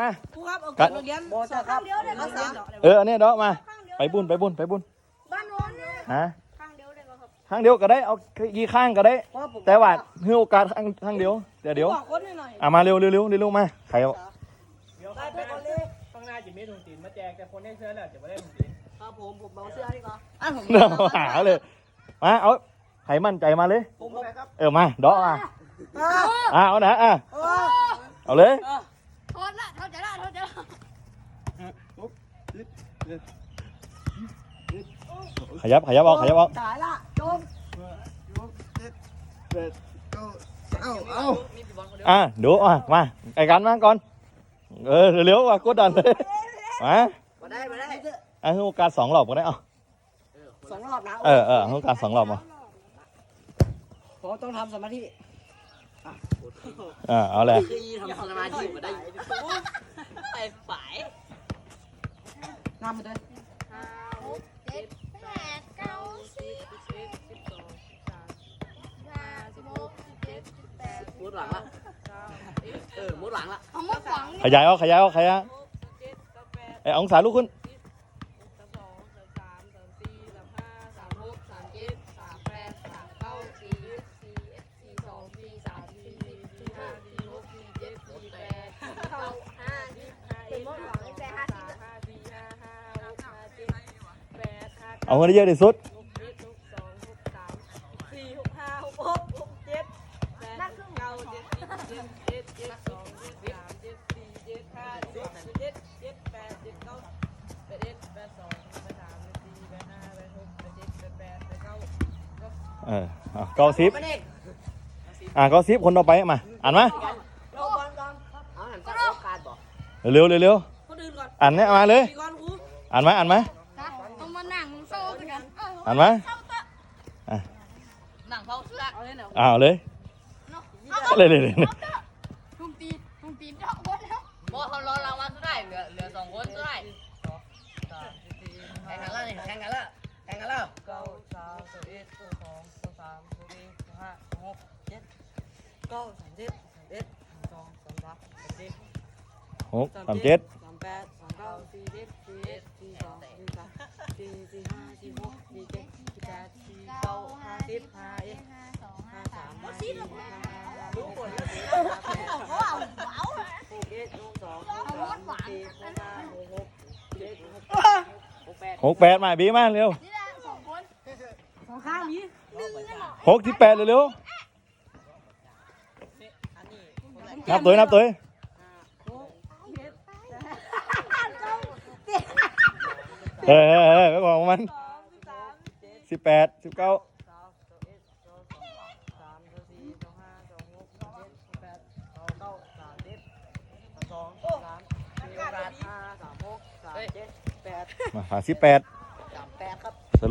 มา ครูครับเอากัเก็ดบโรงเรียนบอสครับ เดียวได้ภาษาเอออันนี้เดาะมา ไปบุญไปบุญไปบุญบ้านโน้นเนี่ยฮะข้างเดียวได้ป่ะครับข้างเดียวก็ได้เอากี่ข้างก็ได้เพราะผมแต่ว่าให้โอกาสข้างข้างเดียวเดี๋ยวเดี๋ยวบอกคนหน่อยอะมาเร็วเร็วเร็วเร็วมาใครเอาเดี๋ยวข้างหน้าข้างหน้าจะมีถุงตีนมาแจกแต่คนให้เสื้อแล้วจะไม่ได้ถุงตีนครับผมผมเอาเสื้อดีกว่าอะผมเดี๋ยวหาเลยมาเอาให้มั่นใจมาเลยผมเอาครับเออมาเดาะมาอะเอานะอะเอาเลย โทษละโทษจะละโทษจะละ ขยับขยับเอาขยับเอาตายละจมเอาเอาอะดูอะมาไก่กันมาก่อนเออเร็วๆว่ะกดดันเลยมามาได้มาได้อะให้โอกาสสองรอบก็ได้เอาสองรอบนะเออเออให้โอกาสสองรอบมาผมต้องทำสมาธิอ่าเอาเลยที่ทำสมาธิมาได้ไปฝ่าย น้ำมาด้วยห้าหกเจ็ดแปดเก้าสิบสิบเอ็ดสิบสองสิบสามห้าสิบหกสิบเจ็ดสิบแปดมุดหลังละเออมุดหลังละเอามาฝังขยายเอาขยายเอาขยายไอ้องศาลูกคุณ เอาเงินได้เยอะที่สุดหกเจ็ดหกสองหกสามสี่หกห้าหกหกหกเจ็ดแปดเก้าเจ็ดสิบเจ็ดเจ็ดเจ็ดสองเจ็ดสามเจ็ดสี่เจ็ดห้าเจ็ดเจ็ดเจ็ดแปดเจ็ดเก้าแปดเอ็ดแปดสองแปดสามแปดสี่แปดห้าแปดหกแปดเจ็ดแปดแปดแปดเก้าเออเอาเก้าสิบมาเด็กอ่าเก้าสิบคนต่อไปมาอ่านมาเราบอลก่อนเอาหันไปโอกาสบอกเร็วเร็วเร็วคนอื่นก่อนอ่านเนี่ยมาเลยพี่ก่อนครูอ่านมาอ่านมาต้องมานั่ง โซ่กันอ่านมาหนังเผาเสื้อเอาเลยเนาะอ่าเอาเลยเลยเลยเลยทุ่มตีทุ่มตีเจาะบนแล้วบ่เขารอรางวัลสุดท้ายเหลือเหลือสองคนสุดท้ายแข่งกันแล้วนี่แข่งกันแล้วแข่งกันแล้วเก้าสามสิบเอ็ดสิบสองสิบสามสิบสี่สิบห้าหกเจ็ดเก้าสามสิบสามเอ็ดสองสามสามสามสี่หกสามเจ็ดสามแปดสามเก้าสี่สิบสี่เอ็ดสี่สองสี่ สามสี่สี่ห้าสี่หกสี่เจ็ดสี่แปดสี่เก้าห้าสิบห้าเอ็ดห้าสามห้าสี่ห้าห้าห้าหกเจ็ดแปดหกเอ็ดหกสองหกสามสี่หกห้าหกหกเจ็ดหกหกแปดหกแปดมาบีมาเร็วสองข้างนี้หกที่แปดเร็วเร็วอันนี้นับตัวนับตัว เออเออเออก็ของมันสิบแปดสิบเก้าสามสิบเอ็ดสองสามสามสี่สองห้าสองหกสองเจ็ดสองแปดสองเก้าสามสิบสามสองสามสี่สามห้าสามหกสามเจ็ดแปด